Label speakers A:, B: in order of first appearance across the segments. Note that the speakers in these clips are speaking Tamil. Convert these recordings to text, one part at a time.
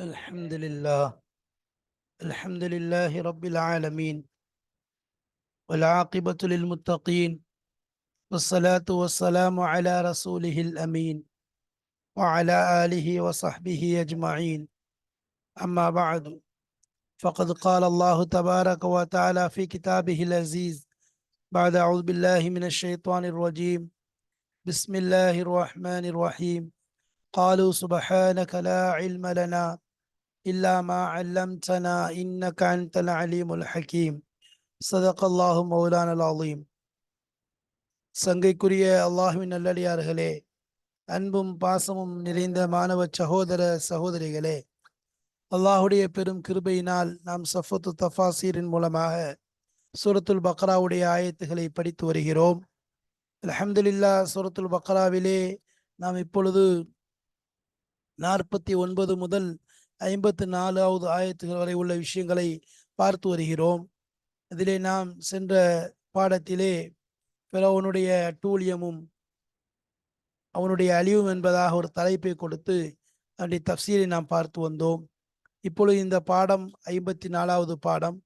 A: الحمد لله. الحمد لله رب العالمين. والعاقبة للمتقين. والصلاة والسلام على رسوله الأمين. وعلى آله وصحبه أجمعين. أما بعد فقد قال الله تبارك وتعالى في كتابه العزيز بعد أعوذ بالله من الشيطان الرجيم. بسم الله الرحمن الرحيم. قالوا سبحانك لا علم لنا إلا ما علمتنا إنك أنت العليم الحكيم صدق الله مولانا العظيم சங்கைக்குரிய அல்லாஹுவின் நல்லடியார்களே அன்பும் பாசமும் நிறைந்த மாணவ சகோதர சகோதரிகளே அல்லாஹுடைய பெரும் கிருபையினால் நாம் சஃபத்து தஃபாசீரின் மூலமாக சூரத்துல் பக்ராவுடைய ஆயத்துகளை படித்து வருகிறோம் அல்ஹம்துலில்லா சூரத்துல் பக்ராவிலே நாம் இப்பொழுது நாற்பத்தி ஒன்பது முதல் ஐம்பத்து நாலாவது ஆயத்துகள் வரை உள்ள விஷயங்களை பார்த்து வருகிறோம். இதிலே நாம் சென்ற பாடத்திலே பிறவனுடைய அட்டூழியமும் அவனுடைய அழிவும் என்பதாக ஒரு தலைப்பை கொடுத்து அவனுடைய தப்சீரை நாம் பார்த்து வந்தோம். இப்பொழுது இந்த பாடம் ஐம்பத்தி நாலாவது பாடம்.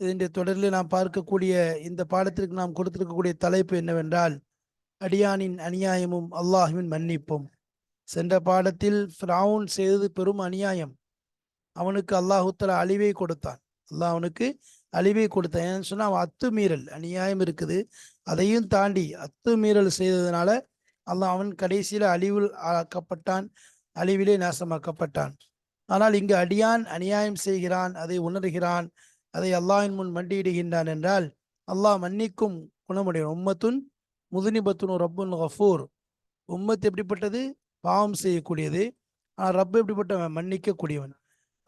A: இதனுடைய தொடரில் நாம் பார்க்கக்கூடிய இந்த பாடத்திற்கு நாம் கொடுத்திருக்கக்கூடிய தலைப்பு என்னவென்றால் அடியானின் அநியாயமும் அல்லாஹுவின் மன்னிப்பும். சென்ற பாடத்தில் ஃப்ரவுன் செய்தது பெரும் அநியாயம். அவனுக்கு அல்லாஹுத்தல அழிவை கொடுத்தான். அல்லாஹ் அவனுக்கு அழிவை கொடுத்தான். ஏன்னு சொன்னால் அவன் அத்துமீறல் அநியாயம் இருக்குது. அதையும் தாண்டி அத்துமீறல் செய்ததுனால அல்லாஹ் அவன் கடைசியில் அழிவில் ஆக்கப்பட்டான் அழிவிலே நாசமாக்கப்பட்டான். ஆனால் இங்கு அடியான் அநியாயம் செய்கிறான் அதை உணர்கிறான் அதை அல்லாஹின் முன் மண்டியிடுகின்றான் என்றால் அல்லாஹ் மன்னிக்கும் குணமுடைய உம்மத்துன் முதுனிபத்துன் ரப்புன் கஃபூர். உம்மத் எப்படிப்பட்டது? பாவம் செய்யக்கூடியது. ஆனால் ரப்பு எப்படிப்பட்டவன்? மன்னிக்கக்கூடியவன்.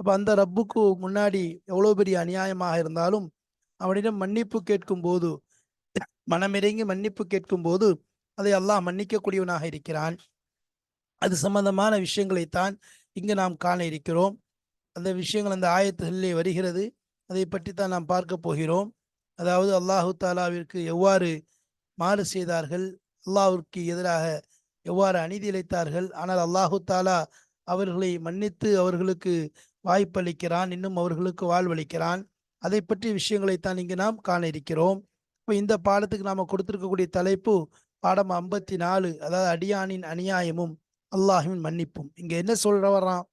A: அப்போ அந்த ரப்புக்கு முன்னாடி எவ்வளோ பெரிய அநியாயமாக இருந்தாலும் அவனிடம் மன்னிப்பு கேட்கும் போது மனமிறங்கி மன்னிப்பு கேட்கும் போது அதை அல்லாஹ் மன்னிக்கக்கூடியவனாக இருக்கிறான். அது சம்பந்தமான விஷயங்களைத்தான் இங்கு நாம் காண இருக்கிறோம். அந்த விஷயங்கள் அந்த ஆயத்துகளிலே வருகிறது. அதை பற்றி தான் நாம் பார்க்க போகிறோம். அதாவது அல்லாஹு தாலாவிற்கு எவ்வாறு மாறு செய்தார்கள்? அல்லாவிற்கு எதிராக எவ்வாறு அநீதி இழைத்தார்கள் ஆனால் அல்லாஹு தாலா அவர்களை மன்னித்து அவர்களுக்கு வாய்ப்பளிக்கிறான் இன்னும் அவர்களுக்கு வாழ்வளிக்கிறான். அதை பற்றிய விஷயங்களைத்தான் இங்கு நாம் காண இருக்கிறோம். இப்போ இந்த பாடத்துக்கு நாம கொடுத்திருக்கக்கூடிய தலைப்பு பாடம் ஐம்பத்தி நாலு அதாவது அடியானின் அநியாயமும் அல்லாஹுவின் மன்னிப்பும். இங்க என்ன சொல்ற வர்றான்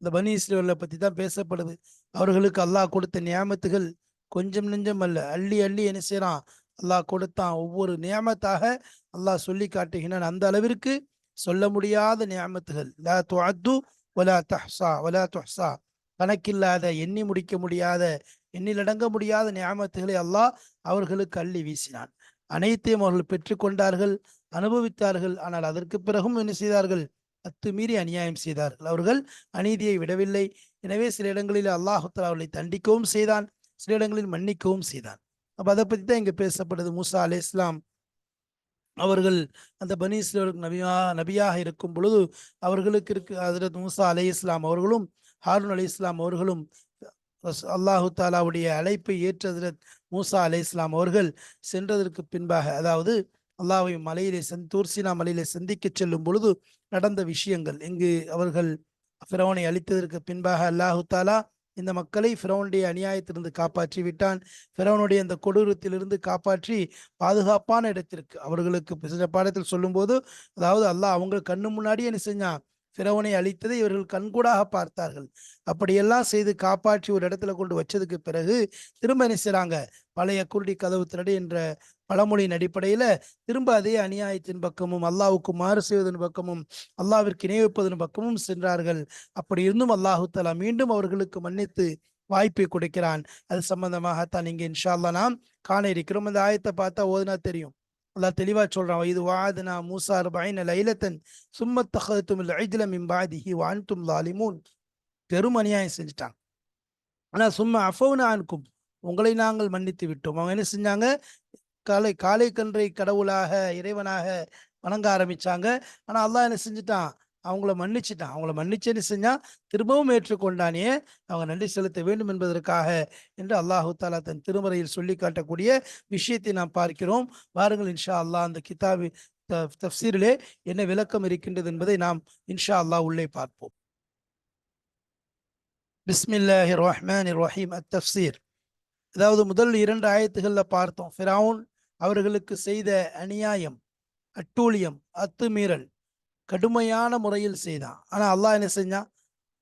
A: இந்த பனி இஸ்ரேலை பத்தி தான் பேசப்படுது. அவர்களுக்கு அல்லாஹ் கொடுத்த நியாமத்துகள் கொஞ்சம் நெஞ்சம் அல்ல. அள்ளி அள்ளி என்ன செய்யறான் அல்லாஹ் கொடுத்தான். ஒவ்வொரு நியமத்தாக அல்லாஹ் சொல்லி காட்டுகிறான் அந்த அளவிற்கு சொல்ல முடியாத நியமத்துகள். லா துஅத்து வலா தஹ்சா வலா துஹ்சா. கணக்கில்லாத எண்ணி முடிக்க முடியாத எண்ணிலடங்க முடியாத நியமத்துகளை அல்லாஹ் அவர்களுக்கு அள்ளி வீசினான். அனைத்தையும் அவர்கள் பெற்றுக்கொண்டார்கள் அனுபவித்தார்கள். ஆனால் அதற்கு பிறகும் என்ன செய்தார்கள்? அத்துமீறி அநியாயம் செய்தார்கள். அவர்கள் அநீதியை விடவில்லை. எனவே சில இடங்களில் அல்லாஹுத்தலா அவர்களை தண்டிக்கவும் செய்தான். சில இடங்களில் மன்னிக்கவும் செய்தான். அப்போ அதை பற்றி தான் இங்கே பேசப்படுது. மூசா அலே இஸ்லாம் அவர்கள் அந்த பனி நபியா நபியாக இருக்கும் பொழுது அவர்களுக்கு இருக்கு ஹசரத் மூசா அலே இஸ்லாம் அவர்களும் ஹாரூன் அலி இஸ்லாம் அவர்களும் அல்லாஹு தாலாவுடைய அழைப்பை ஏற்ற ஹசரத் மூசா அலே இஸ்லாம் அவர்கள் சென்றதற்கு பின்பாக அதாவது அல்லாவை மலையிலே சந்த் தூர்சினா மலையிலே சந்திக்க செல்லும் பொழுது நடந்த விஷயங்கள் இங்கு அவர்கள் ஃபிரௌனை அழித்ததற்கு பின்பாக அல்லாஹு தாலா இந்த மக்களை ஃபிரௌனுடைய அநியாயத்திலிருந்து காப்பாற்றி விட்டான். ஃபிரௌனுடைய அந்த கொடூரத்திலிருந்து காப்பாற்றி பாதுகாப்பான இடத்திற்கு அவர்களுக்கு சில பாடத்தில் சொல்லும்போது அதாவது அல்லாஹ் அவங்க கண்ணு முன்னாடியே என்ன செஞ்சான்? பிறவனை அழித்ததை இவர்கள் கண்கூடாக பார்த்தார்கள். அப்படியெல்லாம் செய்து காப்பாற்றி ஒரு இடத்துல கொண்டு வச்சதுக்கு பிறகு திரும்ப என்ன பழைய குருடி கதவு திரடு என்ற பழமொழியின் அடிப்படையில திரும்ப அதே அநியாயத்தின் பக்கமும் அல்லாவுக்கு மாறு செய்வதன் பக்கமும் அல்லாவிற்கு இணைவிப்பதன் பக்கமும் சென்றார்கள். அப்படி இருந்தும் அல்லாஹு தலா மீண்டும் அவர்களுக்கு மன்னித்து வாய்ப்பை கொடுக்கிறான். அது சம்பந்தமாகத்தான் இங்கே இன்ஷால்லா நாம் காண இருக்கிறோம். அந்த ஆயத்தை பார்த்தா ஓதுனா தெரியும். அல்லாஹ் தெளிவா சொல்றான் இது வாதுனா மூசா அர்பைன லைலத்தன் சும்மத் தஹத்தும் ஐஜ்ல மின் பாதிஹி வான்தும் லாலிமூன் பெரும் அநியாயம் செஞ்சுட்டாங்க ஆனா சும்மா அஃபவுனா அன்கும். உங்களை நாங்கள் மன்னித்து விட்டோம். அவங்க என்ன செஞ்சாங்க? காலை காலை கன்றை கடவுளாக இறைவனாக வணங்க ஆரம்பிச்சாங்க. ஆனா அல்லாஹ் என்ன செஞ்சுட்டான்? அவங்கள மன்னிச்சுட்டான். அவங்கள மன்னிச்சேன்னு செஞ்சா திரும்பவும் ஏற்றுக்கொண்டானே அவங்க நன்றி செலுத்த வேண்டும் என்பதற்காக என்று அல்லாஹு தாலா தன் திருமறையில் சொல்லி காட்டக்கூடிய விஷயத்தை நாம் பார்க்கிறோம். வாருங்கள் இன்ஷா அல்லாஹ் அந்த கிதாபி தப்சீரிலே என்ன விளக்கம் இருக்கின்றது என்பதை நாம் இன்ஷா அல்லாஹ் உள்ளே பார்ப்போம். பிஸ்மில்லாஹி ரஹ்மான் ரஹீம். அத் தப்சீர் அதாவது முதல் இரண்டு ஆயத்துகளில் பார்த்தோம். ஃபிரவுன் அவர்களுக்கு செய்த அநியாயம் அட்டூழியம் அத்துமீறல் கடுமையான முறையில் செய்தான். ஆனால் அல்லாஹ் என்ன செஞ்சான்?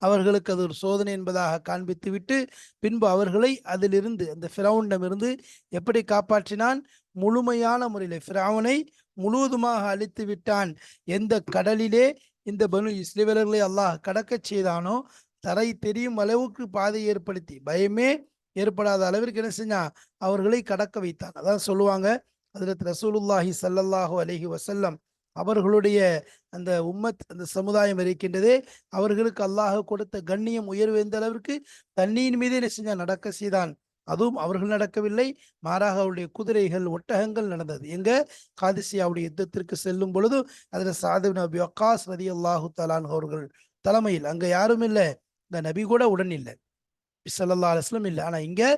A: அவர்களுக்கு அது ஒரு சோதனை என்பதாக காண்பித்து விட்டு பின்பு அவர்களை அதிலிருந்து அந்த ஃபிரவுனிடமிருந்து எப்படி காப்பாற்றினான்? முழுமையான முறையில். ஃபிரவுனை முழுவதுமாக அழித்து விட்டான். எந்த கடலிலே இந்த பனு இஸ்ரேலர்களை அல்லாஹ் கடக்கச் செய்தானோ தரை தெரியும் அளவுக்கு பாதை ஏற்படுத்தி பயமே ஏற்படாத அளவிற்கு என்ன செஞ்சான் அவர்களை கடக்க வைத்தான். அதான் சொல்லுவாங்க அதில் ரசூலுல்லாஹி ஸல்லல்லாஹு அலஹி வசல்லம் அவர்களுடைய அந்த உம்மத் அந்த சமுதாயம் இருக்கின்றதே அவர்களுக்கு அல்லாஹ் கொடுத்த கண்ணியம் உயர்வு எந்த அளவிற்கு? தண்ணியின் மீதே என்ன செஞ்சான் நடக்க செய்தான். அதுவும் அவர்கள் நடக்கவில்லை. மாறாக அவருடைய குதிரைகள் ஒட்டகங்கள் நடந்தது. எங்க? காதிசியாவுடைய யுத்தத்திற்கு செல்லும் பொழுது அதில் சாதிப் நபி அக்காஸ் ரதி அல்லாஹு தலான் அவர்கள் தலைமையில். அங்க யாரும் இல்லை. இந்த நபி கூட உடன் இல்லை. சல்லா அலுவலம் இல்லை. ஆனால் இங்கே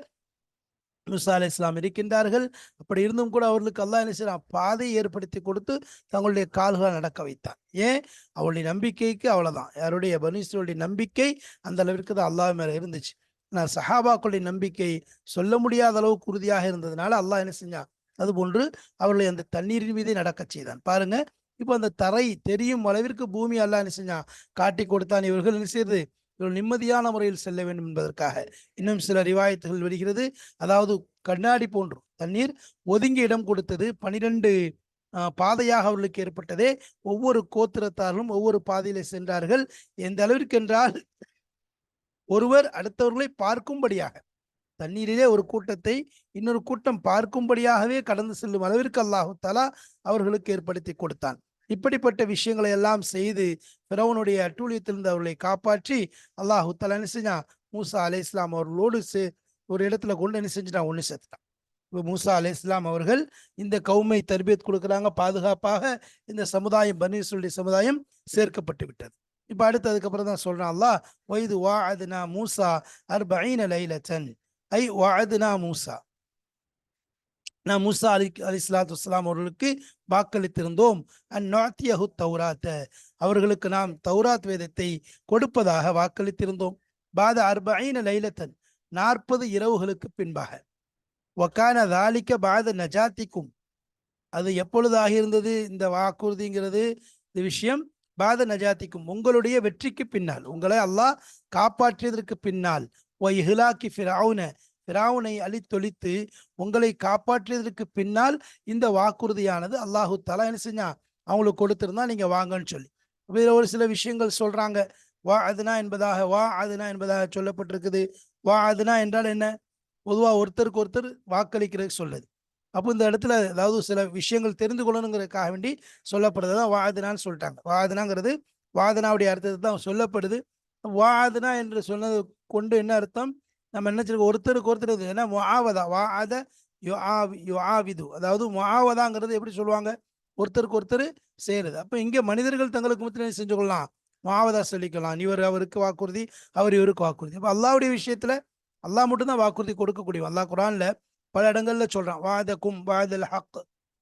A: முசா அலி இஸ்லாம் இருக்கின்றார்கள். அப்படி இருந்தும் கூட அவர்களுக்கு அல்லாஹ் என்ன செய்யலாம் பாதை ஏற்படுத்தி கொடுத்து தங்களுடைய கால்களை நடக்க வைத்தான். ஏன்? அவளுடைய நம்பிக்கைக்கு அவ்வளோதான் யாருடைய பனீஸ்வருடைய நம்பிக்கை அந்த அளவிற்கு தான் அல்லாஹ் மேலே இருந்துச்சு. ஆனால் சஹாபாக்களுடைய நம்பிக்கை சொல்ல முடியாத அளவுக்கு உறுதியாக இருந்ததுனால அல்லாஹ் என்ன செஞ்சான்? அதுபோன்று அவர்களை அந்த தண்ணீரின் மீதே நடக்க செய்தான். பாருங்க இப்போ அந்த தரை தெரியும் அளவிற்கு பூமி அல்லாஹ் என்ன செஞ்சான்? காட்டி கொடுத்தான். இவர்கள் என்ன செய்யுது இவர்கள் நிம்மதியான முறையில் செல்ல வேண்டும் என்பதற்காக. இன்னும் சில ரிவாயத்துகள் வருகிறது. அதாவது கண்ணாடி போன்று தண்ணீர் ஒதுங்கி இடம் கொடுத்தது. பனிரெண்டு பாதையாக அவர்களுக்கு ஏற்பட்டதே. ஒவ்வொரு கோத்திரத்தாரும் ஒவ்வொரு பாதையில சென்றார்கள். எந்த அளவிற்கு என்றால் ஒருவர் அடுத்தவர்களை பார்க்கும்படியாக. தண்ணீரிலே ஒரு கூட்டத்தை இன்னொரு கூட்டம் பார்க்கும்படியாகவே கடந்து செல்லும் அளவிற்கு அல்லாஹு தலா அவர்களுக்கு ஏற்படுத்தி கொடுத்தான். இப்படிப்பட்ட விஷயங்களை எல்லாம் செய்து பிறவனுடைய அட்டூழியத்திலிருந்து அவர்களை காப்பாற்றி அல்லாஹு தலா என்ன செஞ்சான்? மூசா அலே இஸ்லாம் அவர்களோடு ஒரு இடத்துல கொண்டு என்ன செஞ்சுட்டான்? ஒன்று சேர்த்துட்டான். இப்போ மூசா அலே இஸ்லாம் அவர்கள் இந்த கவுமை தர்பியத் கொடுக்குறாங்க. பாதுகாப்பாக இந்த சமுதாயம் பனீசுடைய சமுதாயம் சேர்க்கப்பட்டு விட்டது. இப்போ அடுத்து அதுக்கப்புறம் தான் சொல்றான் அல்லா ஒய்து வா அதுனா மூசா அர்பீன லைலச்சன் ஐ வா அதுனா மூசா. நாம் மூசா அலி அலி இஸ்லாத்து வஸ்லாம் அவர்களுக்கு வாக்களித்திருந்தோம். அந்நாத்தியஹு தௌராத்த. அவர்களுக்கு நாம் தௌராத் வேதத்தை கொடுப்பதாக வாக்களித்திருந்தோம். பாத அர்பைன லைலத்தன் நாற்பது இரவுகளுக்கு பின்பாக. ஒக்கான தாலிக்க பாத நஜாத்திக்கும். அது எப்பொழுதாக இருந்தது? இந்த வாக்குறுதிங்கிறது இந்த விஷயம் பாத நஜாத்திக்கும். உங்களுடைய வெற்றிக்கு பின்னால் உங்களை அல்லாஹ் காப்பாற்றியதற்கு பின்னால். ஒ இஹ்லாக்கி ஃபிரவுன ஃபிராவுனை அழித்தொழித்து உங்களை காப்பாற்றியதற்கு பின்னால் இந்த வாக்குறுதியானது அல்லாஹு தலா என்ன செஞ்சான் அவங்களுக்கு கொடுத்துருந்தா நீங்க வாங்கன்னு சொல்லி. இதில் ஒரு சில விஷயங்கள் சொல்றாங்க. வா அதுனா என்பதாக வா அதுனா என்பதாக சொல்லப்பட்டிருக்குது. வா அதுனா என்றால் என்ன? பொதுவாக ஒருத்தருக்கு ஒருத்தர் வாக்களிக்கிறது சொல்லுது அப்போ இந்த இடத்துல அதாவது சில விஷயங்கள் தெரிந்து கொள்ளணுங்கிறதுக்காக வேண்டி சொல்லப்படுறது தான் வாதுனான்னு சொல்லிட்டாங்க. வாதுனாங்கிறது வாதனாவுடைய அர்த்தத்தை தான் சொல்லப்படுது. வாதுனா என்று சொன்னது கொண்டு என்ன அர்த்தம்? நம்ம என்ன சொல்லுவோம் ஒருத்தருக்கு ஒருத்தர் என்ன? முஆவதா. யோ ஆவிது அதாவது முஆவதாங்கிறது எப்படி சொல்லுவாங்க? ஒருத்தருக்கு ஒருத்தர் செய்யறது. அப்போ இங்கே மனிதர்கள் தங்களுக்கு மத்தியில் செஞ்சு கொள்ளலாம்? மாவதா சொல்லிக்கலாம் இவர் அவருக்கு வாக்குறுதி அவர் இவருக்கு வாக்குறுதி. அப்போ அல்லாவுடைய விஷயத்தில் அல்லாஹ் மட்டும்தான் வாக்குறுதி கொடுக்கக்கூடிய அல்லாஹ் குரானில் பல இடங்களில் சொல்கிறான் வாத கும் வாதல் ஹக்.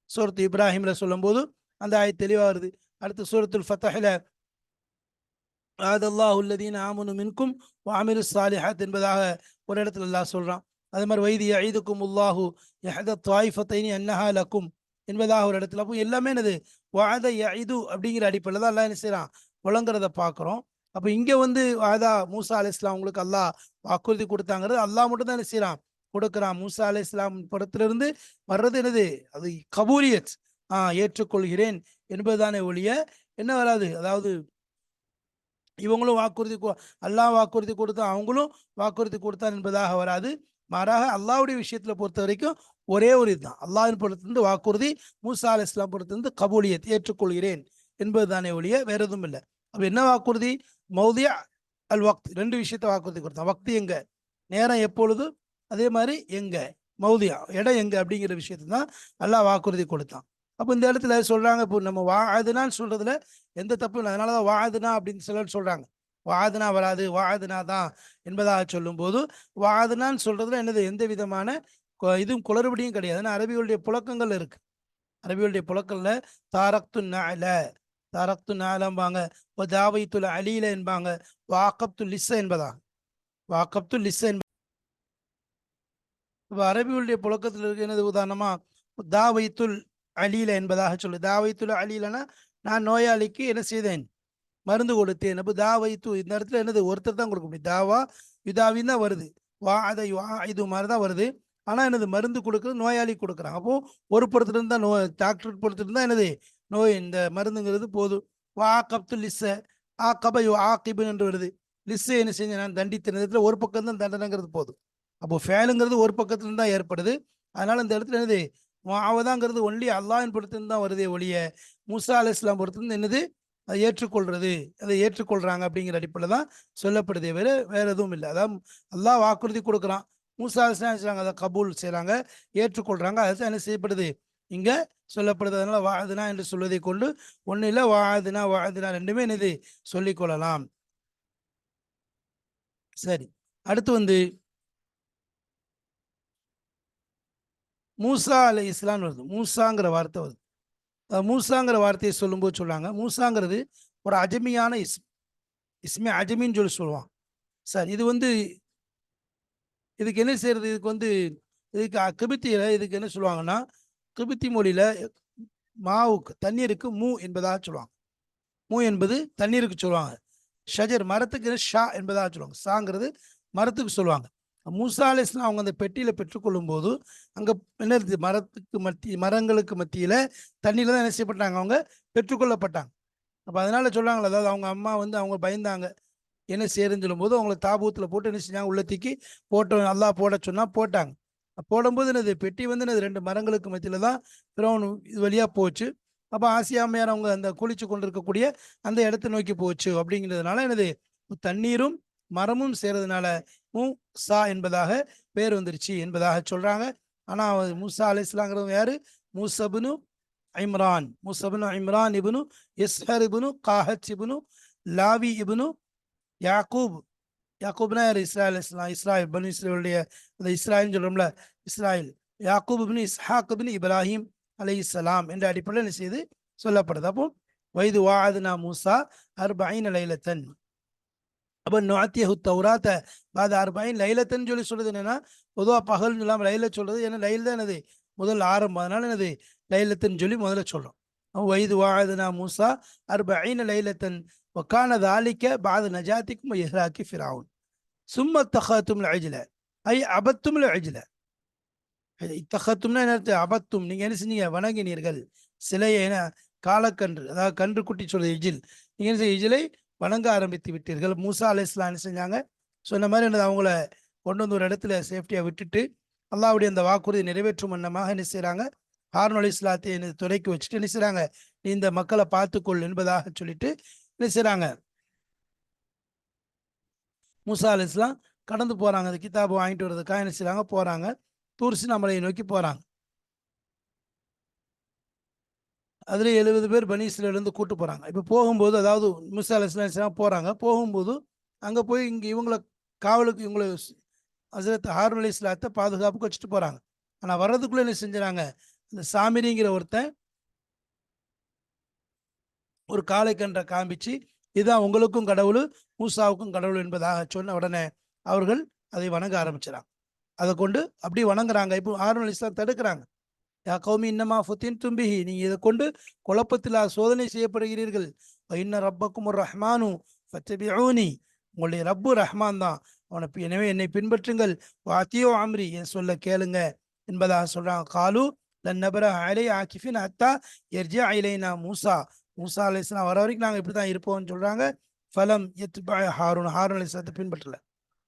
A: சூரத்து இப்ராஹிமில் சொல்லும்போது அந்த ஆய் தெளிவாக வருது. அடுத்து சூரத்துல் ஃபத்தஹில் வாதல்லாஹ் உள்ளதீன் ஆமனு மின்கும் வாமிரு சாலிஹாத் என்பதாக ஒரு இடத்துல அல்லாஹ் சொல்கிறான் அதே மாதிரி வைதி ஐதுக்கும் உல்லாஹு எஹத தாய்ஃபத்தைனி அன்னஹா லக்கும் என்பதாக ஒரு இடத்துல. அப்போ எல்லாமே என்னது? வாத இது அப்படிங்கிற அடிப்படையில் தான் அல்லாஹ் என்ன செய்கிறான் வழங்குறத பார்க்குறோம். அப்போ இங்கே வந்து வாதா மூசா அலி இஸ்லாம் உங்களுக்கு அல்லாஹ் வாக்குறுதி கொடுத்தாங்கிறது அல்லாஹ் மட்டும் தான் என்ன செய்கிறான் கொடுக்குறான். மூசா அலி இஸ்லாம் படத்திலிருந்து வர்றது என்னது? அது கபூலியத். ஆஹ் ஏற்றுக்கொள்கிறேன் என்பதுதானே ஒழிய என்ன வராது? அதாவது இவங்களும் வாக்குறுதி அல்லாஹ் வாக்குறுதி கொடுத்தா அவங்களும் வாக்குறுதி கொடுத்தான் என்பதாக வராது. மாறாக அல்லாவுடைய விஷயத்துல பொறுத்த வரைக்கும் ஒரே ஒரு இதுதான். அல்லாஹின் பொறுத்திருந்து வாக்குறுதி மூசா அலி இஸ்லாம் பொறுத்திருந்து கபூலியத் ஏற்றுக்கொள்கிறேன் என்பதுதானே ஒழிய வேற எதுவும் இல்லை. அப்ப என்ன வாக்குறுதி? மௌதியா அல் வக்த் ரெண்டு விஷயத்த வாக்குறுதி கொடுத்தான். வக்தி எங்க? நேரம் எப்பொழுது? அதே மாதிரி எங்க? மௌதியா இடம் எங்க? அப்படிங்கிற விஷயத்தை தான் அல்லாஹ் வாக்குறுதி கொடுத்தான். அப்போ இந்த இடத்துல சொல்றாங்க இப்போ நம்ம வாதுனான்னு சொல்றதுல எந்த தப்பும் இல்லை. அதனாலதான் வாதுனா அப்படின்னு சிலர் சொல்றாங்க. வாதுனா வராது வாதுனா தான் என்பதாக சொல்லும் போது வாதுனான்னு சொல்றதுல என்னது? எந்த விதமான இதுவும் குளறுபடியும் கிடையாது. ஏன்னா அரபிகளுடைய புழக்கங்கள் இருக்கு. அரபிகளுடைய புழக்கங்கள்ல தாரக்து நால தாரக்து நாலம்பாங்க. தாவைத்துல் அலியில என்பாங்க. வாக்கப்து லிஸ்ஸ என்பதாக வாக்கப்து லிஸ் என்ப இப்போ அரபியுடைய புழக்கத்தில் இருக்கு. என்னது? உதாரணமா தாவைத்துல் அலீல என்பதாக சொல்லு. தாவைத்துல் அலீலனா நான் நோயாளிக்கு என்ன செய்தேன்? மருந்து கொடுத்தேன். அப்போ தாவைத்து இந்த இடத்துல என்னது? ஒருத்தர் தான் கொடுக்க முடியும். தாவா யுதாவின் தான் வருது. வா அதை வா இது மாதிரி தான் வருது. ஆனால் என்னது? மருந்து கொடுக்குறது நோயாளி கொடுக்குறாங்க அப்போ ஒரு பொறுத்துட்டு இருந்தா நோய் டாக்டர் பொறுத்துட்டு இருந்தா என்னது? நோய் இந்த மருந்துங்கிறது போதும். வா கப்து லிஸ்ஸ ஆ கப ஆ கிபு என்று வருது. லிஸ்ஸை என்ன செஞ்சேன்? நான் தண்டித்த நேரத்தில் ஒரு பக்கம் தான் தண்டனைங்கிறது போதும். அப்போ ஃபேலுங்கிறது ஒரு பக்கத்துல தான் ஏற்படுது. அதனால இந்த இடத்துல என்னது? மாவதாங்கிறது ஒன்லி அல்லாஹின் பொறுத்திருந்து தான் வருதே ஒழிய மூசா அலி இஸ்லாம் பொறுத்திருந்து என்னது? அதை ஏற்றுக்கொள்றது. அதை ஏற்றுக்கொள்றாங்க அப்படிங்கிற அடிப்படையில் தான் சொல்லப்படுதே வேற வேற எதுவும் இல்லை. அதான் அல்லாஹ் வாக்குறுதி கொடுக்குறான். மூசா அலிஸ்லாம் செய்கிறாங்க அதை கபூல் செய்கிறாங்க ஏற்றுக்கொள்றாங்க. அதுதான் என்ன செய்யப்படுது? இங்கே சொல்லப்படுது. அதனால் வாதுனா என்று சொல்வதை கொண்டு ஒன்றும் இல்லை வாதுனா வாதுனா ரெண்டுமே என்னது? சொல்லிக் கொள்ளலாம். சரி. அடுத்து வந்து மூசா அலை இஸ்லாம்னு வருது. மூசாங்கிற வார்த்தை வருது. மூசாங்கிற வார்த்தையை சொல்லும்போது சொல்லுவாங்க மூசாங்கிறது ஒரு அஜமியான இஸ் இஸ்மே அஜமின்னு சொல்லி சொல்லுவான். சார் இது வந்து இதுக்கு என்ன செய்யறது இதுக்கு வந்து இதுக்கு கிபித்தியில் இதுக்கு என்ன சொல்லுவாங்கன்னா கிபித்தி மொழியில் மாவுக்கு தண்ணீருக்கு மூ என்பதாக சொல்லுவாங்க. மூ என்பது தண்ணீருக்கு சொல்லுவாங்க. ஷஜர் மரத்துக்கு ஷா என்பதாக சொல்லுவாங்க. சாங்கிறது மரத்துக்கு சொல்லுவாங்க. மூசா அலிஸ்லாம் அவங்க அந்த பெட்டியில பெற்றுக்கொள்ளும் போது அங்க என்ன இருக்குது மரத்துக்கு மத்தி மரங்களுக்கு மத்தியில தண்ணியில தான் என்ன செய்யப்பட்டாங்க அவங்க? பெற்றுக்கொள்ளப்பட்டாங்க. அப்ப அதனால சொல்றாங்களே அதாவது அவங்க அம்மா வந்து அவங்க பயந்தாங்க. என்ன செய்யறதுன்னு சொல்லும்போது அவங்கள தாபூத்துல போட்டு என்ன செஞ்சாங்க? உள்ளத்திக்கு போட்ட நல்லா போட சொன்னா போட்டாங்க. போடும்போது என்னது? பெட்டி வந்து என்னது? ரெண்டு மரங்களுக்கு மத்தியில தான் பிரவுன் இது வழியா போச்சு. அப்போ ஆசியாமையார் அவங்க அந்த குளிச்சு கொண்டிருக்கக்கூடிய அந்த இடத்தை நோக்கி போச்சு. அப்படிங்கிறதுனால என்னது? தண்ணீரும் மரமும் சேர்றதுனால மூசா என்பதாக பேர் வந்துருச்சு என்பதாக சொல்றாங்க. ஆனா அவர் மூசா அலி இஸ்லாங்கிறவங்க யாரு? மூசபுனு இம்ரான். மூசபுனு இம்ரான் இபுனு இஸ்ஹர் இபுனு காஹத் இபுனு லாவி இபுனு யாக்கூப். யாக்கூப்னா யார்? இஸ்ராயல் இஸ்லாம் இஸ்ராயல் பனு இஸ்ரேலுடைய அந்த இஸ்ராயல்னு சொல்றோம்ல இஸ்ராயல். யாக்கூப் இபின் இஸ்ஹாக் இபின் இப்ராஹிம் அலை இஸ்லாம் என்ற அடிப்படையில் என்ன செய்து சொல்லப்படுது. அப்போ வைது வாதுனா மூசா அர்பாயின் அலைலத்தன் அப்போ நாத்தியஹு தௌராத்த பாத அர்பாயின் லைலத்தன்னு சொல்லி சொல்லுது என்னென்னா பொதுவாக பகல்னு இல்லாமல் லைல சொல்கிறது ஏன்னா லைல் தான் எனது முதல் ஆரம்பம். அதனால் என்னது? லைலத்துன்னு சொல்லி முதல்ல சொல்கிறோம் வயது வாழதுனா மூசா அர்பைன லைலத்தன் ஒக்கான தாலிக்க பாத நஜாத்திக்கும் எஹ்ராக்கி ஃபிராவுன். சும்ம தஹத்தும் அஜில. ஐ அபத்தும் அஜில. இத்தகத்தும்னா என்ன அபத்தும். நீங்கள் என்ன செஞ்சீங்க? வணங்கினீர்கள். சிலையை காலக்கன்று. அதாவது கன்று குட்டி சொல்றது இஜில். நீங்க என்ன செய்ய இஜிலை வணங்க ஆரம்பித்து விட்டீர்கள். மூசா அலை இஸ்லாம் என்ன செஞ்சாங்க? சொன்ன மாதிரி என்னது அவங்கள கொண்டு வந்து ஒரு இடத்துல சேஃப்டியாக விட்டுட்டு அல்லாவுடைய அந்த வாக்குறுதி நிறைவேற்றும் வண்ணமாக என்ன செய்கிறாங்க ஹார்ன் அலி இஸ்லாத்தை என்ன துறைக்கு வச்சுட்டு என்ன செய்கிறாங்க நீ இந்த மக்களை பார்த்துக்கொள் என்பதாக சொல்லிட்டு என்ன செய்கிறாங்க மூசா அலி இஸ்லாம் கடந்து போகிறாங்க அந்த கிதாபு வாங்கிட்டு வர்றதுக்காக என்ன செய்கிறாங்க போகிறாங்க தூர்சி நம்மளை நோக்கி போகிறாங்க அதில் எழுபது பேர் பனி இஸ்ரேல்ல கூட்டு போகிறாங்க இப்போ போகும்போது அதாவது மூசா அலி இஸ்லாம் போறாங்க. போகும்போது அங்கே போய் இங்கே இவங்கள காவலுக்கு இவங்களை ஹசரத் ஹாரூன் அலி இஸ்லாத்தை பாதுகாப்புக்கு வச்சுட்டு போகிறாங்க ஆனால் வர்றதுக்குள்ளே என்ன செஞ்சுறாங்க? இந்த சாமிரிங்கிற ஒருத்தன் ஒரு காளை கன்றை காமிச்சு இதுதான் உங்களுக்கும் கடவுள் மூசாவுக்கும் கடவுள் என்பதாக சொன்ன உடனே அவர்கள் அதை வணங்க ஆரம்பிச்சிடறாங்க அதை கொண்டு அப்படி வணங்குறாங்க. இப்போ ஹாரூன் அலி இஸ்லாம் தடுக்கிறாங்க. யா கௌமி இன்னமா ஃபுத்தின் தும்பிஹி. நீங்கள் இதை கொண்டு குழப்பத்தில் சோதனை செய்யப்படுகிறீர்கள். இன்ன ரப்பக்கும் ஒரு ரஹ்மானு ஃபத்தபிஊனி. உங்களுடைய ரப்பு ரஹ்மான் தான். அவனை எனவே என்னை பின்பற்றுங்கள். வாத்தியோ அம்ரி. என் சொல்ல கேளுங்க. என்பதாக சொல்கிறாங்க காலு லன்னபர அலை ஆக்கிஃபின் அத்தா எர்ஜா அலைனா மூசா. மூசா அலைஸ்லாம் வர வரைக்கும் நாங்கள் இப்படி தான் இருப்போம்னு சொல்கிறாங்க ஃபலம் எத் ஹாரூன். ஹாரூன் அலிஸ்லாத்தை பின்பற்றல.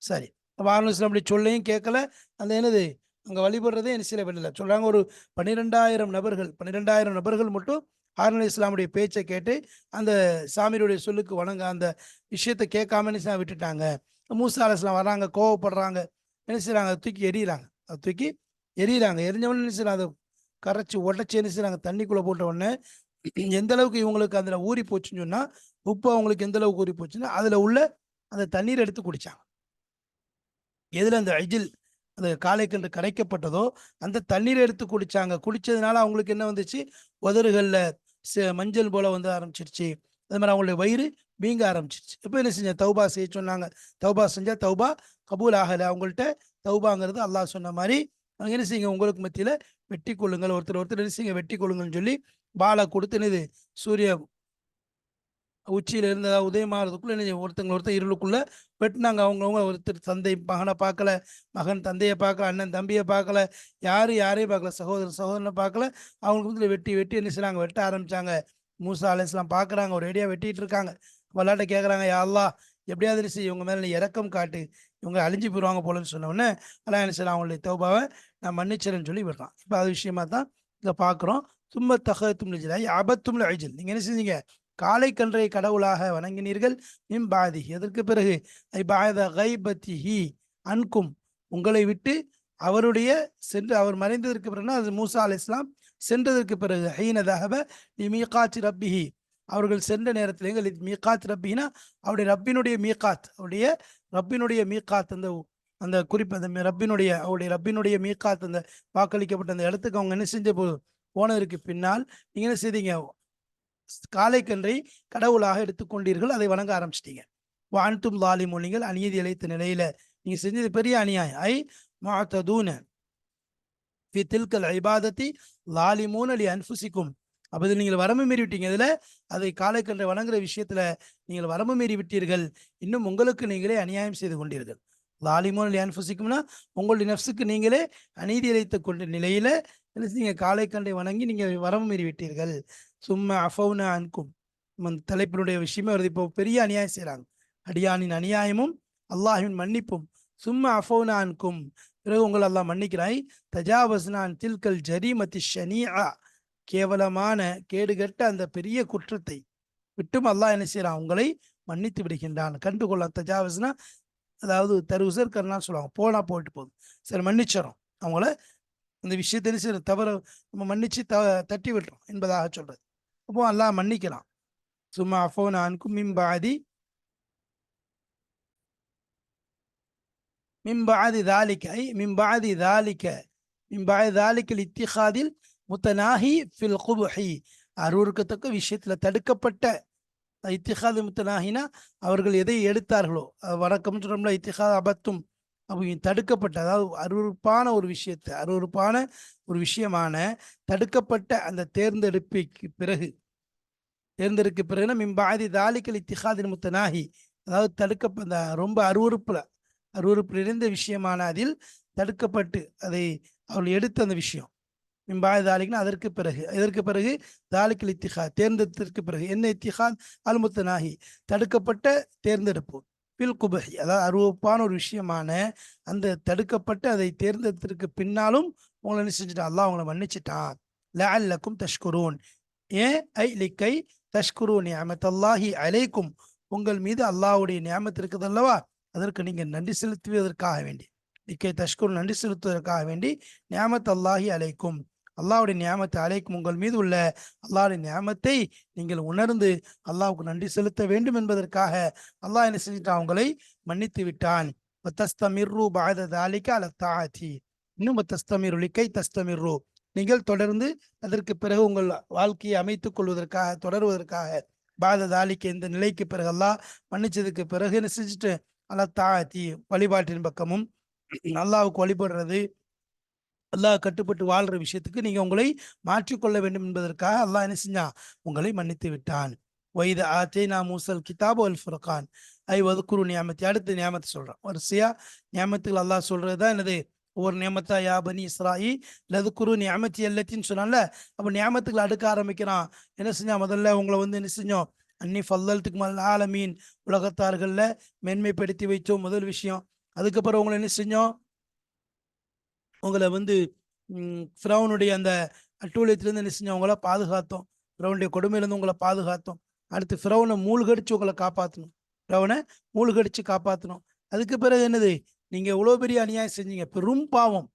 A: சரி. அப்ப ஹாரூன் அலிஸ்லாம் அப்படி சொல்லையும் கேட்கல. அந்த என்னது? அங்க வழிபடுறதே என்ன சில பேர் இல்லை. சொல்றாங்க ஒரு பன்னிரெண்டாயிரம் நபர்கள் பன்னிரெண்டாயிரம் நபர்கள் மட்டும் ஹாரன் அலி இஸ்லாமுடைய பேச்சை கேட்டு அந்த சாமியுடைய சொல்லுக்கு வணங்க அந்த விஷயத்தை கேட்காம என்ன விட்டுட்டாங்க. மூசா அலிஸ்லாம் வராங்க கோவப்படுறாங்க. என்ன செய்கிறாங்க அதை தூக்கி எறிகிறாங்க அதை தூக்கி எறிகிறாங்க எரிஞ்சவொடனே என்ன செய்றாங்க? அதை கரைச்சி உடச்சி என்ன செய்றாங்க? தண்ணிக்குள்ள போட்ட உடனே எந்த அளவுக்கு இவங்களுக்கு அதுல ஊறி போச்சுன்னு சொன்னா உப்பு அவங்களுக்கு எந்த அளவுக்கு ஊறி போச்சுன்னா அதுல உள்ள அந்த தண்ணீர் எடுத்து குடிச்சாங்க. எதுல? அந்த அஜில் அந்த காளைக்கன்று கரைக்கப்பட்டதோ அந்த தண்ணீரை எடுத்து குடிச்சாங்க. குடிச்சதுனால அவங்களுக்கு என்ன வந்துச்சு? உதறுகள்ல மஞ்சள் போல வந்து ஆரம்பிச்சிருச்சு. அது மாதிரி அவங்களுடைய வயிறு வீங்க ஆரம்பிச்சிருச்சு. இப்போ என்ன செஞ்ச தௌபா செய்ய சொன்னாங்க. தௌபா செஞ்சா தௌபா கபூல் ஆகலை. அவங்கள்ட்ட தௌபாங்கிறது அல்லாஹ் சொன்ன மாதிரி என்ன செய்யுங்க? உங்களுக்கு மத்தியில வெட்டி கொள்ளுங்கள். ஒருத்தர் ஒருத்தர் என்ன செய்யுங்க? வெட்டி கொள்ளுங்கள்னு சொல்லி பாலை கொடுத்து என்னது? சூரிய உச்சியில இருந்த உதயமாகிறதுக்குள்ள என்ன ஒருத்தங்க ஒருத்தர் இருளுக்குள்ள வெட்டினாங்க. அவங்கவுங்க ஒருத்தர் தந்தை மகனை பார்க்கல மகன் தந்தையை பார்க்கல அண்ணன் தம்பியை பார்க்கல யாரு யாரையும் பார்க்கல சகோதரர் சகோதரனை பார்க்கல. அவங்களுக்கு வந்து வெட்டி வெட்டி என்ன செய்கிறாங்க வெட்ட ஆரம்பிச்சாங்க. மூசா அலேஸ்லாம் பார்க்குறாங்க ஒரு ஐடியா வெட்டிட்டு இருக்காங்க. விளையாட்ட கேட்குறாங்க யாழ்லா எப்படியாவது செய்ய இவங்க மேலே நீ இறக்கம் காட்டு. இவங்க அழிஞ்சு போயிடுவாங்க போலன்னு சொன்ன உடனே என்ன செய்யலாம் அவங்களுடைய தௌபாவை நான் மன்னிச்சிடறேன்னு சொல்லி விடுறான். இப்போ அது விஷயமா தான் இதை பார்க்குறோம். தும்ப தகத்தும் நிஜலாய் அபத்தும் அழிஜல் நீங்கள் என்ன செஞ்சீங்க? காலை கன்றை கடவுளாக வணங்கினீர்கள். இம்பாதி அதற்கு பிறகு? ஐ கைபத்திஹி அன்கும். உங்களை விட்டு அவருடைய சென்று அவர் மறைந்ததற்கு பிறகுனா அது மூசா அலி இஸ்லாம் சென்றதற்கு பிறகு ஹீன தஹப மீகாத் ரப்பிஹி. அவர்கள் சென்ற நேரத்தில் எங்கள் மீகாத் ரப்பினா அவருடைய ரப்பினுடைய மீகாத் அவருடைய ரப்பினுடைய மீகாத் அந்த அந்த குறிப்பு அந்த ரப்பினுடைய அவருடைய ரப்பினுடைய மீகாத் அந்த வாக்களிக்கப்பட்ட அந்த இடத்துக்கு அவங்க என்ன செஞ்ச போது போனதற்கு பின்னால் நீங்க என்ன செய்தீங்க? காளைக்கன்றை கடவுளாக எடுத்துக்கொண்டீர்கள் அதை வணங்க ஆரம்பிச்சிட்டீங்க. வான்தும் லாலிமு நீங்கள் அநீதி இழைத்த நிலையில நீங்க செஞ்சது பெரிய அநியாயம். ஐ மாத்ததூன ஃபி தில்கல் ஐபாதத்தி லாலிமூன் அலி அன்புசிக்கும் அப்போ இதில் நீங்கள் வரம்பு மீறி விட்டீங்க இதில் அதை காளைக்கன்றை வணங்குற விஷயத்தில் நீங்கள் வரம்பு மீறி விட்டீர்கள் இன்னும் உங்களுக்கு நீங்களே அநியாயம் செய்து கொண்டீர்கள். லாலிமோன் அலி அன்புசிக்கும்னா உங்களுடைய நெஃப்ஸுக்கு நீங்களே அநீதி இழைத்து கொண்ட நிலையில் நீங்கள் காலைக்கன்றை வணங்கி நீங்கள் வரம்பு மீறி விட்டீர்கள் சும்மா அஃபவுனா அன்கும். அந்த தலைப்பினுடைய விஷயமே வருது. இப்போ பெரிய அநியாயம் செய்கிறாங்க அடியானின் அநியாயமும் அல்லாஹின் மன்னிப்பும். சும்மா அஃபவுனா அன்கும். பிறகு உங்களை அல்லாஹ் மன்னிக்கிறாய். தஜாவஸ்னான் தில்கல் ஜரீமதி ஷனியா கேவலமான கேடுகட்ட அந்த பெரிய குற்றத்தை விட்டும் அல்லாஹ் என்ன செய்கிறான் உங்களை மன்னித்து விடுகின்றான். கண்டுகொள்ள தஜாவஸ்னா அதாவது தருசர் கர்னா சொல்லுவாங்க. போனால் போயிட்டு போதும் சரி மன்னிச்சிடறோம். அவங்கள இந்த விஷயத்தை என்ன செய்யறோம் தவற நம்ம மன்னிச்சு த தட்டி விட்டுறோம் என்பதாக சொல்றது. அப்போ அல்லாஹ் மன்னிக்கலாம். சும்மா அஃபோன் அன்கும் மிம்பாதி மிம்பாதி தாலிக்க ஐ மிம்பாதி தாலிக்க மிம்பாதி தாலிக்கல் இத்திஹாதில் முத்தனாஹி ஃபில் குபுஹி. அருவருக்கத்தக்க விஷயத்துல தடுக்கப்பட்ட இத்திஹாது முத்தனாஹினா அவர்கள் எதை எடுத்தார்களோ வணக்கம் சொல்கிறோம்ல இத்திஹாத் அபத்தும். அப்போ தடுக்கப்பட்ட அதாவது அருவருப்பான ஒரு விஷயத்தை அருவருப்பான ஒரு விஷயமான தடுக்கப்பட்ட அந்த தேர்ந்தெடுப்புக்கு பிறகு தேர்ந்தெடுக்க பிறகுனா மிம்பாதி தாலிக்கல் இத்திஹாதின் முத்தனாகி அதாவது தடுக்க அந்த ரொம்ப அருவறுப்பில் அருவருப்பு நிறைந்த விஷயமான அதில் தடுக்கப்பட்டு அதை அவள் எடுத்த அந்த விஷயம். மிம்பாதி தாலிக்னா அதற்கு பிறகு இதற்கு பிறகு தாலிக்கல் இத்திஹாத் தேர்ந்தெடுத்ததற்கு பிறகு என்ன இத்திஹாத் அல் முத்தனாஹி. தடுக்கப்பட்ட தேர்ந்தெடுப்பு. பில் குபஹி அதாவது அருவப்பான ஒரு விஷயமான அந்த தடுக்கப்பட்டு அதை தேர்ந்தெடுத்ததுக்கு பின்னாலும் உங்களை என்ன செஞ்சுட்டான்? அல்லாஹ் உங்களை மன்னிச்சிட்டான். அல்லக்கும் தஷ்குரூன். ஏ ஐ லிக்கை தஷ்குரு நியமத்தல்லாஹி அலைக்கும். உங்கள் மீது அல்லாஹ்வுடைய நியமத்து இருக்குது அல்லவா? அதற்கு நீங்கள் நன்றி செலுத்துவதற்காக வேண்டி. லிக்கை தஷ்குரு நன்றி செலுத்துவதற்காக வேண்டி நியமத் அல்லாஹி அலைக்கும். அல்லாவுடைய நியமத்தை அலைக்கும் உங்கள் மீது உள்ள அல்லாவுடைய நியமத்தை நீங்கள் உணர்ந்து அல்லாவுக்கு நன்றி செலுத்த வேண்டும் என்பதற்காக அல்லாஹ் என்ன செஞ்சிட்டான் அவங்களை மன்னித்து விட்டான். தஸ்தமிர்ரு பாத அல தாத்தி இன்னும் தஸ்தமிரு லிக்கை தஸ்தமிர்ரு. நீங்கள் தொடர்ந்து அதற்கு பிறகு உங்கள் வாழ்க்கையை அமைத்துக் கொள்வதற்காக தொடருவதற்காக பாத தாலிக்கு இந்த நிலைக்கு பிறகு அல்லாஹ் மன்னிச்சதுக்கு பிறகு என்ன செஞ்சுட்டு? அல்ல தாத்தி வழிபாட்டின் பக்கமும் அல்லாவுக்கு வழிபடுறது அல்லாஹ் கட்டுப்பட்டு வாழ்ற விஷயத்துக்கு நீங்க உங்களை மாற்றிக்கொள்ள வேண்டும் என்பதற்காக அல்லாஹ் என்ன செஞ்சான்? உங்களை மன்னித்து விட்டான். வைத ஆத்தே நா மூசல் கிதாபு அல் ஃபுர்கான். ஐ வதுக்குரு நியமத்தை அடுத்து நியமத்தை சொல்றான். வரிசையா நியாமத்துகள் அல்லாஹ் சொல்றதுதான் என்னது? ஒவ்வொரு நியமத்தா யா பனி இஸ்ராயி லதுக்குரு நியமத்தி எல்லாத்தின்னு சொன்னால அப்போ நியமத்துக்களை அடுக்க ஆரம்பிக்கிறான். என்ன செஞ்சான்? முதல்ல உங்களை வந்து என்ன செஞ்சோம்? அன்னி ஃபல்லத்துக்கு மல் ஆலமீன். உலகத்தார்கள்ல மென்மைப்படுத்தி வைச்சோம் முதல் விஷயம். அதுக்கப்புறம் உங்களை என்ன செஞ்சோம்? உங்களை வந்து ஃப்ரௌனுடைய அந்த அட்டூழியத்திலேருந்து என்ன செஞ்சோம்? உங்களை பாதுகாத்தோம். ஃப்ரௌனுடைய கொடுமையிலேருந்து உங்களை பாதுகாத்தோம். அடுத்து ஃப்ரௌனை மூழ்கடிச்சு உங்களை காப்பாற்றணும் ஃப்ரௌனை மூழ்கடிச்சு காப்பாற்றணும் அதுக்கு பிறகு என்னது? நீங்கள் இவ்வளோ பெரிய அநியாயம் செஞ்சீங்க. பெரும் பாவம்.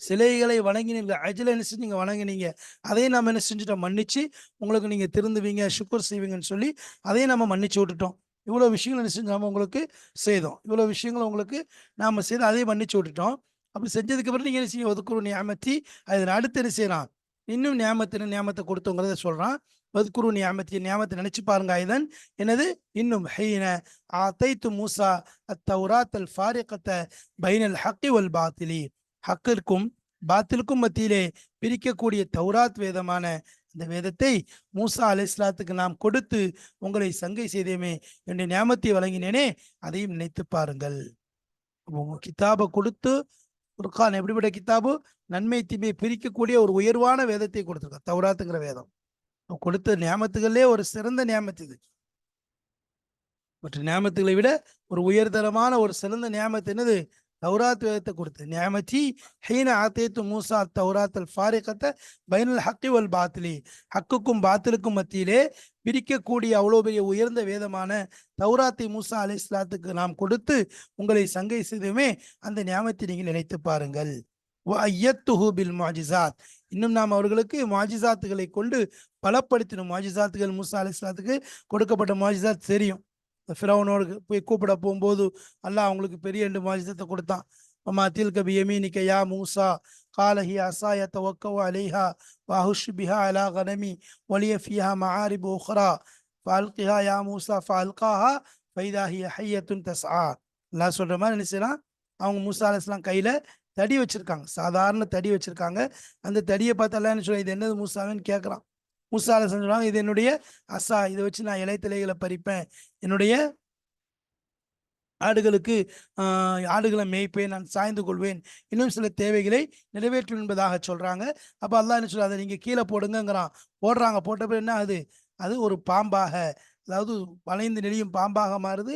A: சிலைகளை வணங்கினீங்க. அஜில என்ன செஞ்சீங்க வணங்கினீங்க. அதையும் நம்ம என்ன செஞ்சுட்டோம்? மன்னிச்சு உங்களுக்கு நீங்கள் திருந்துவீங்க சுக்கர் செய்வீங்கன்னு சொல்லி அதையும் நம்ம மன்னிச்சு விட்டுட்டோம். இவ்வளோ விஷயங்கள் என்ன செஞ்சு நம்ம உங்களுக்கு செய்தோம். இவ்வளோ விஷயங்களை உங்களுக்கு நாம் செய்து அதையும் மன்னிச்சு விட்டுட்டோம். அப்படி செஞ்சதுக்கு அப்புறம் நீங்க என்ன செய்யும் ஒதுக்குரு நியமத்தி அதன் அடுத்து என்ன செய்யலாம்? இன்னும் நியமத்தின் நியமத்தை கொடுத்தோங்கிறத சொல்றான். வதுக்குரு நியாமத்தி நியமத்தை நினைச்சு பாருங்க இதன் என்னது? இன்னும் ஹைன ஆத்தைத்து மூசா அத்தௌராத் அல் ஃபாரிகத்த பைனல் ஹக்கி வல் பாத்திலி. ஹக்கிற்கும் பாத்திலுக்கும் மத்தியிலே பிரிக்கக்கூடிய தௌராத் வேதமான இந்த வேதத்தை மூசா அலை இஸ்லாத்துக்கு நாம் கொடுத்து உங்களை சங்கை செய்தேமே என்னுடைய நியாமத்தை வழங்கினேனே அதையும் நினைத்து பாருங்கள். உங்க கிதாபை கொடுத்து குர்கான் எப்படிப்பட்ட கிதாபு நன்மை தீமை பிரிக்கக்கூடிய ஒரு உயர்வான வேதத்தை கொடுத்துருக்கோம் தௌராத்துங்கிற வேதம். கொடுத்த நியமத்துகளே ஒரு சிறந்த நியமத்து இது. மற்ற நியமத்துகளை விட ஒரு உயர்தரமான ஒரு சிறந்த நியமத்து என்னது? தௌராத் வேதத்தை கொடுத்து நியாமத்தி ஹீன ஆத்தேத்து மூசா தௌராத் அல் ஃபாரிகத்தை பைனல் ஹக்கி வல் பாத்திலி. ஹக்குக்கும் பாத்திலுக்கும் மத்தியிலே பிரிக்கக்கூடிய அவ்வளோ பெரிய உயர்ந்த வேதமான தௌராத்தை மூசா அலி இஸ்லாத்துக்கு நாம் கொடுத்து உங்களை சங்கை செய்துமே அந்த நியமத்தை நீங்கள் நினைத்து பாருங்கள். பில் மாஜிசாத் இன்னும் நாம் அவர்களுக்கு மாஜிசாத்துகளை கொண்டு பலப்படுத்தினோம். மாஜிசாத்துகள் மூசா அலி இஸ்லாத்துக்கு கொடுக்கப்பட்ட மாஜிசாத் தெரியும். ஃபிரௌனோடு போய் கூப்பிட போகும்போது அல்லாஹ் அவங்களுக்கு பெரிய ரெண்டு மாஜத்தை கொடுத்தான். அம்மா தீல்க பியமீனிக்க யா மூசா காலஹி அசாய தவக்கவ அலிஹா வாஹுஷ் பிஹா அலா கனமி ஒலிய ஃபியா மஹாரிப் ஓஹ்ரா ஃபால்கிஹா யா மூசா ஃபால்காஹா ஃபைதாஹி ஹையத்துன் தஸ்ஆ. எல்லாம் சொல்கிற மாதிரி நினைச்சுனா அவங்க மூசா அலிஸ்லாம் கையில் தடி வச்சுருக்காங்க. சாதாரண தடி வச்சுருக்காங்க. அந்த தடியை பார்த்தாலே என்ன சொல்ல இது என்னது மூசாவின்னு கேட்குறான் மூசா அலிஸ்லாம் சொல்றாங்க இது என்னுடைய அசா இதை வச்சு நான் இலைத்தலைகளை பறிப்பேன். என்னுடைய ஆடுகளுக்கு ஆடுகளை மேய்ப்பேன் நான் சாய்ந்து கொள்வேன். இன்னும் சில தேவைகளை நிறைவேற்றும் என்பதாக சொல்கிறாங்க அப்போ அல்லாஹ் என்ன சொல்ற அதை நீங்கள் கீழே போடுங்கங்கிறான். போடுறாங்க போட்டப்போ என்ன அது அது ஒரு பாம்பாக அதாவது வளைந்து நெளியும் பாம்பாக மாறுது.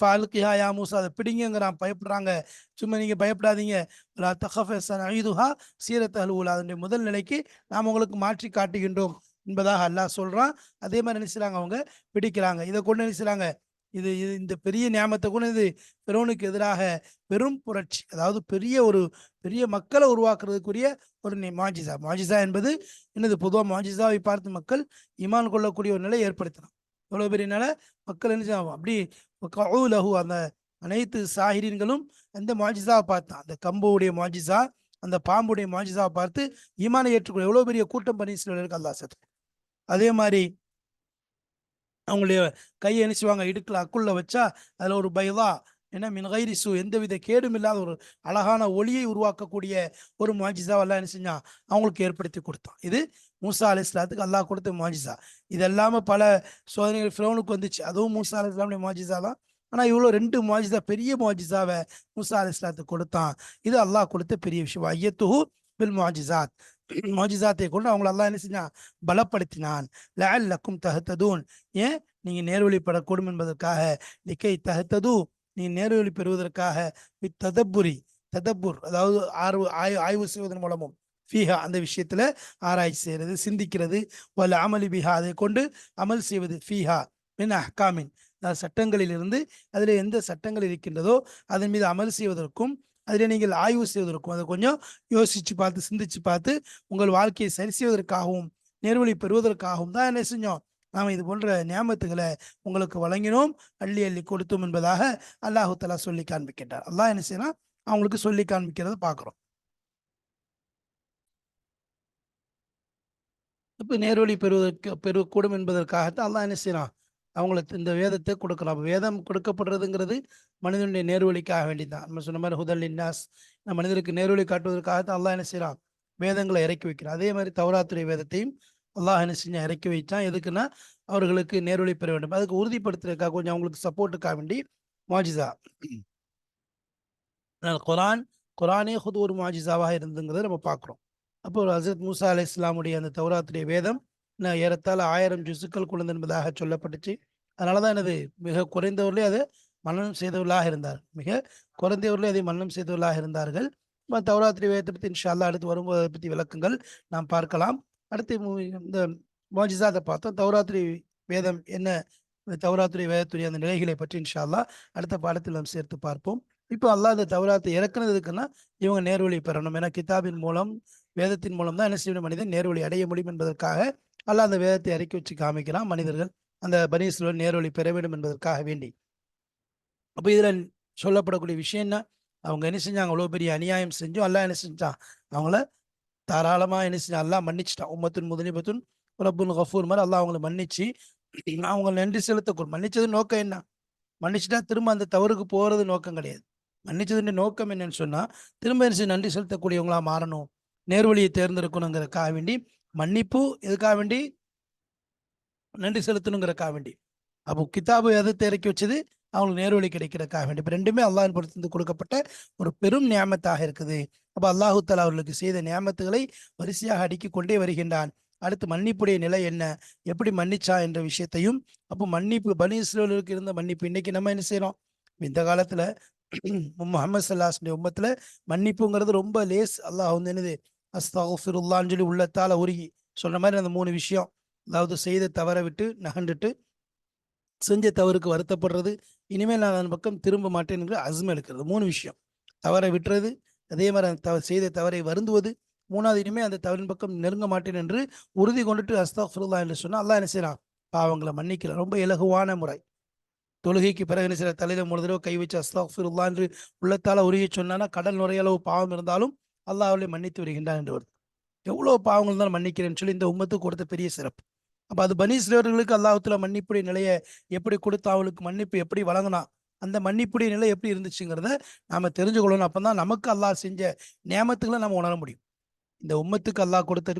A: ஃபாலுக்கிஹா யா மூசா அதை பிடிங்கங்கிறான் பயப்படுறாங்க. சும்மா நீங்கள் பயப்படாதீங்க. லா தகஃப ஐதுஹா சீரத் அலுவலா. அதனுடைய முதல் நிலைக்கு நாம் உங்களுக்கு மாற்றி காட்டுகின்றோம் என்பதாக அல்லாஹ் சொல்கிறான் அதே மாதிரி நினைச்சாங்க அவங்க? பிடிக்கிறாங்க. இதை கொண்டு நினைச்சாங்க இது இது இந்த பெரிய நியாமத்தை கூட இது பெரோனுக்கு எதிராக பெரும் புரட்சி அதாவது பெரிய ஒரு பெரிய மக்களை உருவாக்குறதுக்குரிய ஒரு மாஜிசா. மாஜிசா என்பது என்னது? பொதுவாக மாஜிசாவை பார்த்து மக்கள் இமான் கொள்ளக்கூடிய ஒரு நிலை ஏற்படுத்தலாம் எவ்வளோ பெரிய நிலை? மக்கள் என்ன அப்படி லஹு அந்த அனைத்து சாஹிரீன்களும் அந்த மாஜிசாவை பார்த்தான். அந்த கம்புடைய மாஜிசா அந்த பாம்புடைய மாஜிசாவை பார்த்து ஈமானை ஏற்றுக்கொள்ள எவ்வளோ பெரிய கூட்டம் பண்ணி இருக்கு அல்லா சத்து. அதே மாதிரி அவங்களுடைய கையை நினைச்சுவாங்க இடுக்கில் அக்குள்ள வச்சா அதில் ஒரு பைதா என்ன மின்கைரிசு எந்தவித கேடும் இல்லாத ஒரு அழகான ஒளியை உருவாக்கக்கூடிய ஒரு மாஜிசாவெல்லாம் என்ன செஞ்சான்? அவங்களுக்கு ஏற்படுத்தி கொடுத்தான். இது மூசா அலி இஸ்லாத்துக்கு அல்லாஹ் கொடுத்த மாஜிசா இது எல்லாமே பல சோதனைகள் ஃபிரோனுக்கு வந்துச்சு. அதுவும் மூசா அலி இஸ்லாமுடைய மாஜிசா தான் ஆனால் இவ்வளோ ரெண்டு மாஜிசா பெரிய மாஜிசாவை மூசா அலி இஸ்லாத்துக்கு கொடுத்தான். இது அல்லாஹ் கொடுத்த பெரிய விஷயம். ஐயத்துஹு பில் மாஜிசாத் மாஜிசாத்தை கொண்டு அவங்களை எல்லாம் என்ன செஞ்சான்? பலப்படுத்தினான். லஅல்லக்கும் தகத்ததூன் ஏன்? நீங்கள் நேர்வழிப்படக்கூடும் என்பதற்காக. லிக்கை தஹத்தது நீ நேர்வழி பெறுவதற்காக. வித் ததப்புரி. ததப்புர். அதாவது ஆர்வு ஆய்வு ஆய்வு செய்வதன் மூலமும். ஃபீஹா அந்த விஷயத்துல ஆராய்ச்சி செய்யறது சிந்திக்கிறது வல்ல அமலி பிஹா அதை கொண்டு அமல் செய்வது ஃபீஹா மின் அஹ்காமின். அதாவது சட்டங்களிலிருந்து அதில் எந்த சட்டங்கள் இருக்கின்றதோ அதன் மீது அமல் செய்வதற்கும் அதில் நீங்கள் ஆய்வு செய்வதற்கும் அதை கொஞ்சம் யோசிச்சு பார்த்து சிந்திச்சு பார்த்து உங்கள் வாழ்க்கையை சரி செய்வதற்காகவும் நேர்வழி பெறுவதற்காகவும் தான் என்ன செஞ்சோம். நாம் இது போன்ற நியமத்துகளை உங்களுக்கு வழங்கினோம் அள்ளி அள்ளி கொடுத்தோம் என்பதாக அல்லாஹு தலா சொல்லி காண்பிக்கின்றார். அல்லாஹ் என்ன செய்யலாம் அவங்களுக்கு சொல்லி காண்பிக்கிறத பார்க்குறோம். இப்போ நேர்வழி பெறுவதற்கு பெறக்கூடும் என்பதற்காகத்தான் அல்லாஹ் என்ன செய்யலாம் அவங்களுக்கு இந்த வேதத்தை கொடுக்கலாம் வேதம் கொடுக்கப்படுறதுங்கிறது மனிதனுடைய நேர்வழிக்காக வேண்டிதான். நம்ம சொன்ன மாதிரி ஹுதல் இன்னாஸ் நம்ம மனிதருக்கு நேர்வழி காட்டுவதற்காகத்தான் அல்லாஹ் என்ன செய்யலாம் வேதங்களை இறக்கி வைக்கிறான். அதே மாதிரி தௌராத்துடைய வேதத்தையும் அல்லாஹ் என்ன செஞ்சா இறக்கி வைச்சான் எதுக்குன்னா அவர்களுக்கு நேர்வழி பெற வேண்டும். அதுக்கு உறுதிப்படுத்துறதுக்காக கொஞ்சம் அவங்களுக்கு சப்போர்ட்டுக்காக வேண்டி மாஜிசா குரான் குரானே ஹுது ஒரு மாஜிசாவாக இருந்துங்கிறத நம்ம பார்க்குறோம். அப்போ ஹசரத் மூசா அலை இஸ்லாமுடைய அந்த தௌராத்துடைய வேதம் நான் ஏறத்தாழ ஆயிரம் ஜுசுக்கள் குழந்தை என்பதாக சொல்லப்பட்டுச்சு. அதனால தான் எனது மிக குறைந்தவர்களே அதை மன்னனம் செய்தவர்களாக இருந்தார் மிக குறைந்தவர்களே அதை மன்னனம் செய்தவர்களாக இருந்தார்கள். தௌராத்திரி வேதத்தை பற்றி இன்ஷால்லா அடுத்து வரும்போது அதை பற்றி விளக்கங்கள் நாம் பார்க்கலாம். அடுத்து மு- இந்த அதை பார்த்தோம். தௌராத்திரி வேதம் என்ன? இந்த தௌராத்திரி வேதத்துடைய அந்த நிலைகளை பற்றி இன்ஷால்லா அடுத்த பாடத்தில் நாம் சேர்த்து பார்ப்போம். இப்போ அல்லாஹ் இந்த தௌராத்தை இறக்குனதுக்குன்னா இவங்க நேர்வழி பெறணும். ஏன்னா கிதாபின் மூலம் வேதத்தின் மூலம் தான் என்ன செய்யணும் மனிதன் நேர்வழி அடைய முடியும் என்பதற்காக அல்ல அந்த வேதத்தை இறக்கி வச்சு காமிக்கிறான் மனிதர்கள் அந்த பனீஸ்வரர் நேர்வழி பெற வேண்டும் என்பதற்காக வேண்டி. அப்போ இதில் சொல்லப்படக்கூடிய விஷயம் என்ன? அவங்க என்ன செஞ்சாங்க? அவ்வளோ பெரிய அநியாயம் செஞ்சோம் அல்லாஹ் என்ன செஞ்சான்? அவங்கள தாராளமாக என்ன செஞ்சான் அல்லா மன்னிச்சிட்டான். உம்மத்தின் முதலிபத்துன் ரப்புன் கஃபூர் மாதிரி அல்லா அவங்களை மன்னிச்சு அவங்க நன்றி செலுத்த மன்னிச்சது நோக்கம் என்ன? மன்னிச்சுட்டா திரும்ப அந்த தவறுக்கு போகிறது நோக்கம் கிடையாது. மன்னிச்சதுன்ற நோக்கம் என்னன்னு சொன்னால் திரும்ப என்ன செய்ய நன்றி செலுத்தக்கூடியவங்களா மாறணும். நேர்வழியை தேர்ந்தெடுக்கணுங்கிறதுக்காக வேண்டி மன்னிப்பு எதுக்காக வேண்டி? நன்றி செலுத்தணுங்கிறக்காக வேண்டி. அப்போ கிதாபு எது இறக்கி வச்சது? அவங்களுக்கு நேர்வழி கிடைக்கிறதுக்காக வேண்டி. இப்போ ரெண்டுமே அல்லாஹின் பொறுத்திருந்து கொடுக்கப்பட்ட ஒரு பெரும் நியாமத்தாக இருக்குது. அப்போ அல்லாஹு தலா அவர்களுக்கு செய்த நியமத்துகளை வரிசையாக அடுக்கி கொண்டே வருகின்றான். அடுத்து மன்னிப்புடைய நிலை என்ன? எப்படி மன்னிச்சா என்ற விஷயத்தையும் அப்போ மன்னிப்பு பனி இஸ்ரேலுக்கு இருந்த மன்னிப்பு இன்னைக்கு நம்ம என்ன செய்யறோம் இந்த காலத்துல முகமது சல்லாஸ்டைய உம்மத்துல மன்னிப்புங்கிறது ரொம்ப லேஸ். அல்லாஹ் வந்து என்னது? அஸ்தாஃபிருல்லான்னு சொல்லி உள்ளத்தால் உருகி சொன்ன மாதிரி அந்த மூணு விஷயம். அதாவது செய்த தவற விட்டு நகண்டுட்டு செஞ்ச தவறுக்கு வருத்தப்படுறது இனிமேல் நான் அதன் பக்கம் திரும்ப மாட்டேன் அஸ்ம எடுக்கிறது மூணு விஷயம். தவறை விட்டுறது அதே மாதிரி அந்த தவ செய்த தவறை வருந்துவது மூணாவது இனிமேல் அந்த தவறின் பக்கம் நெருங்க மாட்டேன் என்று உறுதி கொண்டுட்டு அஸ்தாஃபிருல்லா என்று சொன்னால் அல்லா என்ன செய்யலாம் பாவங்களை மன்னிக்கலாம் ரொம்ப இலகுவான முறை. தொழுகைக்கு பிறகு என்ன செய்யற தலையில மூணு தடவை கை வச்சு அஸ்தாஃபிருல்லா என்று உள்ளத்தால உருகி சொன்னான்னா கடல் நுரையளவு பாவம் இருந்தாலும் அல்லாஹ் அவளை மன்னித்து வருகின்றான் என்று வருது. எவ்வளோ பாவங்கள் தான் மன்னிக்கிறேன்னு சொல்லி இந்த உம்மத்துக்கு கொடுத்த பெரிய சிறப்பு. அப்போ அது பனீஸ்வரர்களுக்கு அல்லாஹத்துல மன்னிப்புடைய நிலையை எப்படி கொடுத்தா அவளுக்கு மன்னிப்பு எப்படி வழங்கினா அந்த மன்னிப்புடைய நிலை எப்படி இருந்துச்சுங்கிறத நாம் தெரிஞ்சுக்கொள்ளணும். அப்பதான் நமக்கு அல்லாஹ் செஞ்ச நியமத்துக்களை நம்ம உணர முடியும். இந்த உம்மத்துக்கு அல்லாஹ் கொடுத்த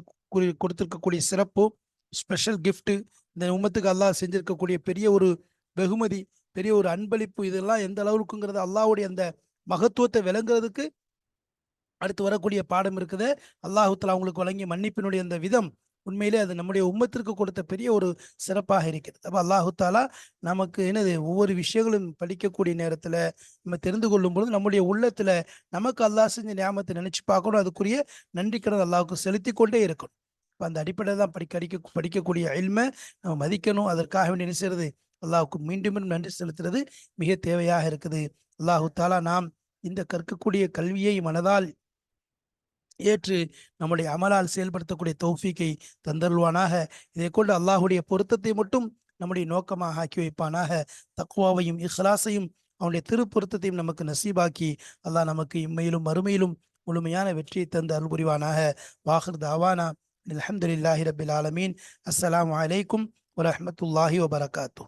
A: கொடுத்துருக்கக்கூடிய சிறப்பு ஸ்பெஷல் கிஃப்ட்டு இந்த உம்மத்துக்கு அல்லாஹ் செஞ்சிருக்கக்கூடிய பெரிய ஒரு வெகுமதி பெரிய ஒரு அன்பளிப்பு இதெல்லாம் எந்த அளவுக்குங்கிறது அல்லாவுடைய அந்த மகத்துவத்தை விளங்குறதுக்கு அடுத்து வரக்கூடிய பாடம் இருக்குது. அல்லாஹுத்தலா அவங்களுக்கு வழங்கிய மன்னிப்பினுடைய அந்த விதம் உண்மையிலே அது நம்முடைய உம்மத்திற்கு கொடுத்த பெரிய ஒரு சிறப்பாக இருக்கிறது. அப்போ அல்லாஹுத்தாலா நமக்கு என்னது? ஒவ்வொரு விஷயங்களும் படிக்கக்கூடிய நேரத்தில் நம்ம தெரிந்து கொள்ளும் பொழுது நம்முடைய உள்ளத்தில் நமக்கு அல்லாஹ் செஞ்ச ஞாபகத்தை நினைச்சு பார்க்கணும். அதுக்குரிய நன்றிக்கிறது அல்லாவுக்கு செலுத்தி கொண்டே இருக்கணும். இப்போ அந்த அடிப்படையில் தான் படிக்க அடிக்க படிக்கக்கூடிய அயல்மை நம்ம மதிக்கணும். அதற்காக வேண்டி என்ன செய்யறது? மீண்டும் மீண்டும் நன்றி செலுத்துறது மிக தேவையாக இருக்குது. அல்லாஹு தாலா நாம் இந்த கற்கக்கூடிய கல்வியை மனதால் ஏற்று நம்முடைய அமலால் செயல்படுத்தக்கூடிய தௌஃபீக்கை தந்தருள்வானாக. இதை கொண்டு அல்லாஹுடைய பொருத்தத்தை மட்டும் நம்முடைய நோக்கமாக ஆக்கி வைப்பானாக. தக்குவாவையும் இஹ்லாசையும் அவனுடைய திருப்பொருத்தத்தையும் நமக்கு நசீபாக்கி அல்லாஹ் நமக்கு இம்மையிலும் மறுமையிலும் முழுமையான வெற்றியை தந்து அருள் புரிவானாக வாஹர் தாவானா. அலமதுல்லாஹி ரபில் ஆலமீன். அஸ்லாம் வலைக்கும் வரமத்துல்லாஹி வபரகாத்தூ